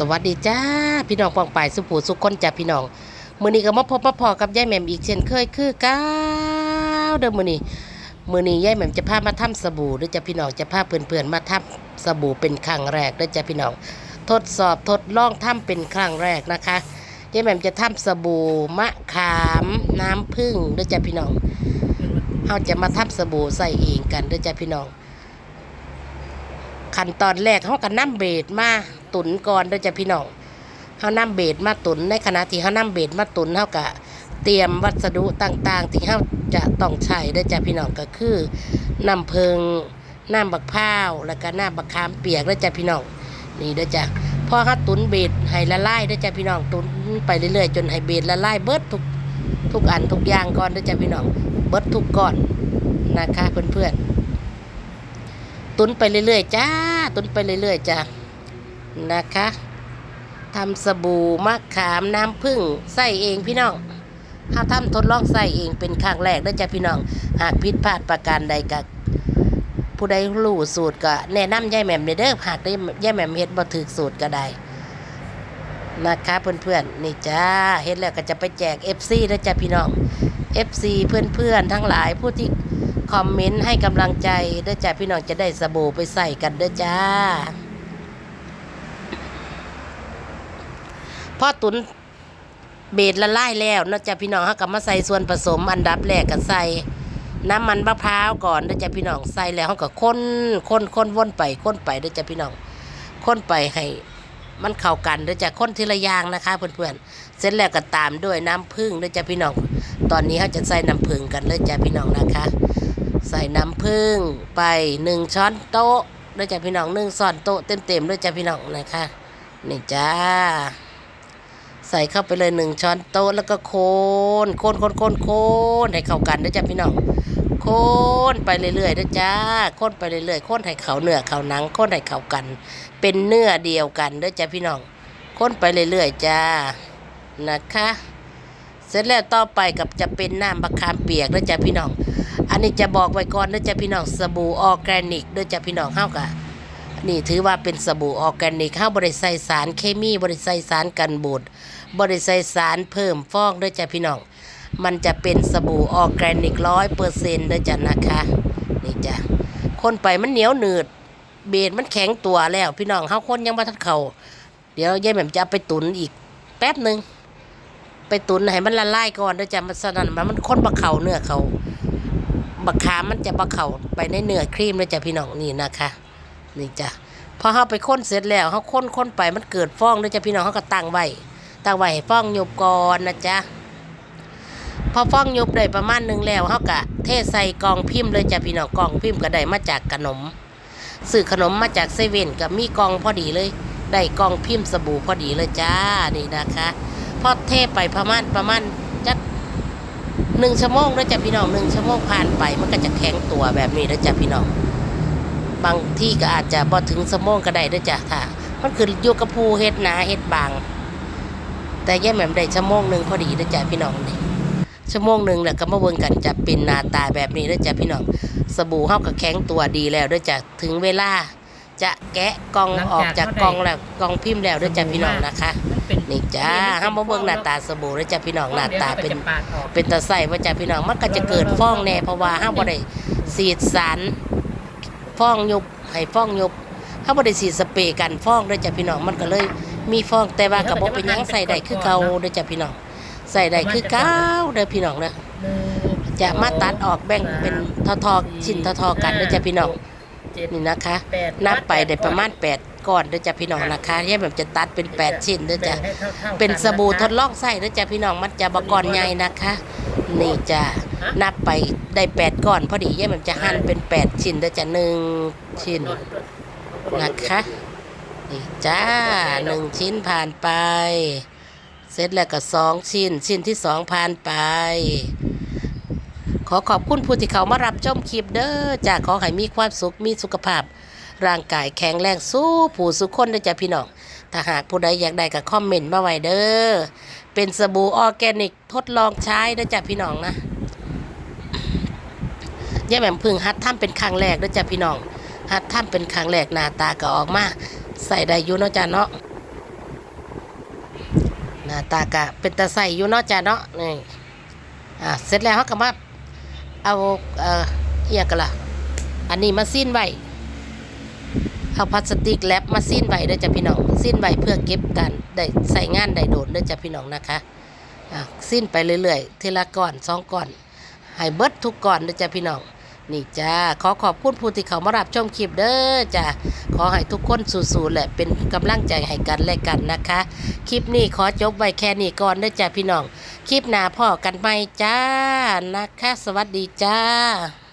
สวัสดีจ้าพี่น้องปองป่ายสุผูสุขคนจ้าพี่น้องมือนี้ก็มาพบมาพอกับยายแหม่มอีกเช่นเคยคือก้าวเด้อมื้อนี้มือนี้ยายแหม่มจะพามาทำสบู่ด้อจ้าพี่น้องจะพาเพื่อนๆมาทำสบู่เป็นครั้งแรกด้อจ้าพี่น้องทดสอบทดลองทำเป็นครั้งแรกนะคะยายแหม่มจะทำสบู่มะขามน้ำผึ้งด้อจ้าพี่น้องเฮาจะมาทำสบู่ใส่เองกันด้อจ้าพี่น้องขั้นตอนแรกเขาก็นำเบสมา ตุนก่อนด้อจ้ะพี่น้องเขานำเบสมาตุนในขณะที่เขานำเบสมาตุนเขาก็เตรียมวัสดุต่างๆ ที่เขาจะต้องใช้ด้อจ้ะพี่น้องก็คือน้ำเพิงน้ำบักพร้าวแล้วก็น้ำบักขามเปียกด้อจ้ะพี่น้องนี่ด้อจ้ะพอเขาตุนเบสให้ละลายด้อจ้ะพี่น้องตุนไปเรื่อยๆจนให้เบสละลายเบิดทุกทุกอันทุกอย่างก่อนด้อจ้ะพี่น้องเบิดทุกก้อนนะคะเพื่อนๆตุนไปเรื่อยๆจ้าตุนไปเรื่อยๆจ้า นะคะทำสบู่มะขามน้ำผึ้งใส่เองพี่น้องถ้าทำทดลองใส่เองเป็นครั้งแรกเด้อจ้าพี่น้อง หากผิดพลาดประการใดกับผู้ใดรู้สูตรก็แนะนำยายแหม่มเด้อหากได้ยายแหม่มเฮ็ดบ่ถูกสูตรก็ได้นะคะเพื่อนๆนี่จ้าเฮ็ดแล้วก็จะไปแจก FC เด้อจ้าพี่น้อง FC เพื่อนๆทั้งหลายผู้ที่คอมเมนต์ให้กำลังใจเด้อจ้าพี่น้องจะได้สบู่ไปใส่กันเด้อจ้า พอตุนเบดละลายแล้วนาะจ้าพี่น้องเฮาก็มาใส่ส่วนผสมอันดับแรกก็ใส่น้ำมันมะพร้าวก่อนเด้อจ้าพี่น้องใส่แล้วเฮาก็คนคนคนวนไปค้นไปเด้อจ้าพี่น้องค้นไปให้มันเข้ากันเด้อจ้าคนทีละอย่างนะคะเพื่อนๆเสร็จแล้วก็ตามด้วยน้ำผึ้งเด้อจ้าพี่น้อง ตอนนี้เขาจะใส่น้ำผึ้งกันเลยจ้าพี่น้องนะคะ ใส่น้ำผึ้งไปหนึ่งช้อนโต๊ะด้วยจ้ะพี่น้องหนึ่งช้อนโต๊ะเต็มๆด้วยจ้ะพี่น้องนะคะนี่จ้า ใส่เข้าไปเลยหนึ่งช้อนโต๊ะแล้วก็โคนโคนโคนโคนโคนให้เข้ากันด้วยจ้ะพี่น้องโคนไปเรื่อยๆด้วยจ้าโคนไปเรื่อยๆโคนให้เขาเนื้อเขาหนังโคนให้เขากัน เป็นเนื้อเดียวกันด้วยจ้ะพี่น้องโคนไปเรื่อยๆจ้านะคะเสร็จแล้วต่อไปกับจะเป็นน้ำมะขามเปียกด้วยจ้ะพี่น้อง อันนี้จะบอกไว้ก่อนนะจ๊ะพี่น้องสบู่ออร์แกนิกด้วยจ้ะพี่น้องเฮากะ นี่ถือว่าเป็นสบู่ออร์แกนิกเฮาบ่ได้ใส่สารเคมีบ่ได้ใส่สารกันบูดบ่ได้ใส่สารเพิ่มฟองด้วยจ้ะพี่น้อง มันจะเป็นสบู่ออร์แกนิกร้อยเปอร์เซ็นต์ด้วยจ้ะนะคะนี่จ้ะคนไปมันเหนียวหนืด เบสมันแข็งตัวแล้ว พี่น้องเฮาคนยังบ่ทันเข้าเดี๋ยวยายแหม่มจะไปตุนอีกแป๊บหนึ่งไปตุนให้มันละลายก่อนด้วยจ้ะมันสนั่นมันมันคนบ่เข้าเนื้อเขาบักขามันจะบักเข่าไปในเนื้อครีมเลยจ้ะพี่น้องนี่นะคะ นี่จ้ะพอเขาไปค้นเสร็จแล้วเขาค้นค้นไปมันเกิดฟองเลยจ้ะพี่น้องเขาก็ตั้งไว้ตั้งไว้ให้ฟองยบก่อนนะจ๊ะพอฟองยบได้ประมาณหนึ่งแล้วเขาก็เทใส่กล่องพิมพ์เลยจ้ะพี่น้องกล่องพิมพ์ก็ได้มาจากขนมซื้อขนมมาจากเซเว่นกับมีกล่องพอดีเลยได้กล่องพิมพ์สบู่พอดีเลยจ้านี่นะคะพอเทไปประมาณประมาณจักหนึ่งชั่วโมงแล้วจ้ะพี่น้องหนึ่งชั่วโมงผ่านไปมันก็จะแข็งตัวแบบนี้แล้วจ้ะพี่น้อง บางที่ก็อาจจะบ่ถึงชั่วโมงก็ได้ด้วยจ้ะค่ะ มันคืออยู่กับผู้เฮ็ดหนาเฮ็ดบาง แต่แย่แหม่มได้ชั่วโมงหนึ่งพอดีแล้วจ้ะพี่น้องนี่ชั่วโมงหนึ่งแล้วก็มาเบิ่งกันจะเป็นหน้าตาแบบนี้แล้วจ้ะพี่น้องสบู่เฮาก็แข็งตัวดีแล้วด้วยจ้ะถึงเวลาจะแกะกล่องออกจากกล่องแล้วกล่องพิมพ์แล้วด้วยจ้ะพี่น้องนะคะมันเป็นนี่จ้าเฮามาเบิ่งหน้าตาสบู่แล้วจ้ะพี่น้องหน้าตาเป็นดี๋ยวมัจะปดออกเป็นตะไส่ว่าจ้ะพี่น้องมันก็จะเกิดฟองแน่เพราะว่าห้าบ่ได้สีดสาร ฟองยุบให้ฟองยุบห้าบ่ได้สีสเปรย์กันฟองด้วยจ้ะพี่น้องมันก็เลย มีฟองแต่ว่าก็บ่เป็นหยังใส่ได้คือเก่าเด้อจ้ะพี่น้องใส่ได้คือเก่าเด้อพี่น้องเด้อจะมาตัดออกแบ่งเป็นทอๆชิ้นทอๆกันเด้อจ้ะพี่น้องนี่นะคะ นับไปได้ประมาณ8ก้อนเด้อจ้ะพี่น้องนะคะแย่แบบจะตัดเป็นแปดชิ้นเด้อจ้ะแบ่งให้ท่าเป็นสบู่ทดลองใส่นะจ๊ะพี่น้องมันจะบกรใหญ่นะคะ นี่จะนับไปได้แปดก้อน พอดีเย่มันจะหั่นเป็นแปดชิ้นแล้วจะหนึ่งชิ้นนะคะนี่จ้าหนึ่งชิ้นผ่านไป เสร็จแล้วก็สองชิ้น ชิ้นที่สองผ่านไป ขอขอบคุณผู้ที่เขามารับชมคลิปเด้อจากขอให้มีความสุขมีสุขภาพ ร่างกายแข็งแรงสู้ผู้สุขคนนะจ๊ะพี่น้อง ถ้าหากผู้ใดอยากได้ก็คอมเมนต์มาไว้เด้อ เป็นสบู่ออร์แกนิกทดลองใช้นะจ๊ะพี่น้องนะย่าแหม่มพึ่งฮัดทำเป็นครั้งแรกนะจ๊ะพี่น้องฮัดทำเป็นครั้งแรกหน้าตาก็ออกมา ใส่ได้อยู่เนาะจ๊ะเนาะ หน้าตากะเป็นตาใส่อยู่เนาะจ้ะเนาะ นี่ อะเสร็จแล้วเขาก็มาเอาเอ่อเอียกันละอันนี้มาซีนไว้เอาพลาสติกแรปมาซีนไว้เด้อจ้ะพี่น้อง ซีนไว้เพื่อเก็บกันได้ใส่งานได้โดนเด้อจ้ะพี่น้องนะคะอะซีนไปเรื่อยๆทีละก้อนสองก้อนให้เบิดทุกก้อนเด้อจ้ะพี่น้องนี่จ้าขอขอบคุณผู้ที่เขามารับชมคลิปเด้อจ้าขอให้ทุกคนสู้ๆแหละเป็นกำลังใจให้กันและกันนะคะ คลิปนี้ขอจบไว้แค่นี้ก่อนเด้อจ้าพี่น้อง คลิปหน้าพ่อกันไหมจ้านะคะ สวัสดีจ้า